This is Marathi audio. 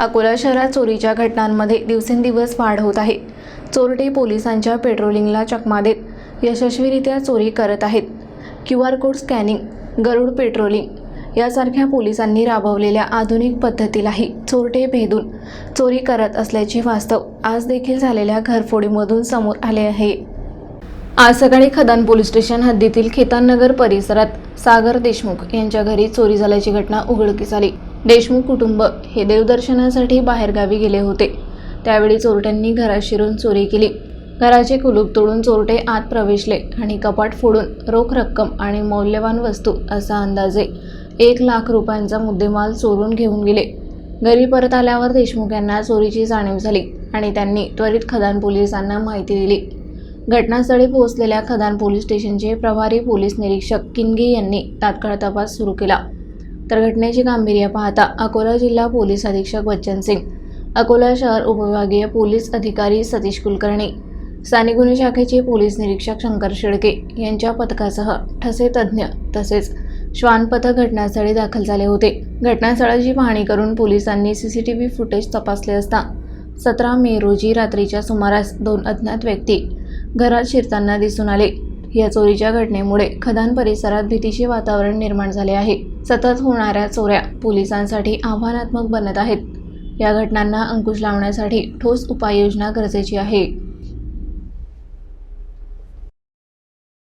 अकोला शहरात चोरीच्या घटनांमध्ये दिवसेंदिवस वाढ होत आहे. चोरटे पोलिसांच्या पेट्रोलिंगला चकमा देत यशस्वीरित्या चोरी करत आहेत. Q R code scanning Garud patrolling यासारख्या पोलिसांनी राबवलेल्या आधुनिक पद्धतीलाही चोरटे भेदून चोरी करत असल्याचे वास्तव आज देखील झालेल्या घरफोडीमधून समोर आले आहे. आज सकाळी खदान पोलीस स्टेशन हद्दीतील खेताननगर परिसरात सागर देशमुख यांच्या घरी चोरी झाल्याची घटना उघडकीस आली. देशमुख कुटुंब हे देवदर्शनासाठी बाहेरगावी गेले होते. त्यावेळी चोरट्यांनी घरात शिरून चोरी केली. घराचे कुलूप तोडून चोरटे आत प्रवेशले आणि कपाट फोडून रोख रक्कम आणि मौल्यवान वस्तू असा अंदाजे एक लाख रुपयांचा मुद्देमाल चोरून घेऊन गेले. घरी परत आल्यावर देशमुख यांना चोरीची जाणीव झाली आणि त्यांनी त्वरित खदान पोलिसांना माहिती दिली. घटनास्थळी पोहोचलेल्या खदान पोलीस स्टेशनचे प्रभारी पोलीस निरीक्षक किनगे यांनी तात्काळ तपास सुरू केला. तर घटनेची गांभीर्य पाहता अकोला जिल्हा पोलीस अधीक्षक बच्चन सिंग अकोला शहर उपविभागीय पोलीस अधिकारी सतीश कुलकर्णी स्थानिक गुन्हे शाखेचे पोलीस निरीक्षक शंकर शेळके यांच्या पथकासह ठसे तज्ज्ञ तसेच श्वान पथक घटनास्थळी दाखल झाले होते. घटनास्थळाची पाहणी करून पोलिसांनी C C T V footage तपासले असता सतरा मे रोजी रात्रीच्या सुमारास दोन अज्ञात व्यक्ती घरात शिरताना दिसून आले. या चोरीच्या घटनेमुळे खदान परिसरात भीतीचे वातावरण निर्माण झाले आहे. सतत होणाऱ्या चोऱ्या पोलिसांसाठी आव्हानात्मक बनत आहेत. या घटनांना अंकुश लावण्यासाठी ठोस उपाययोजना गरजेची आहे.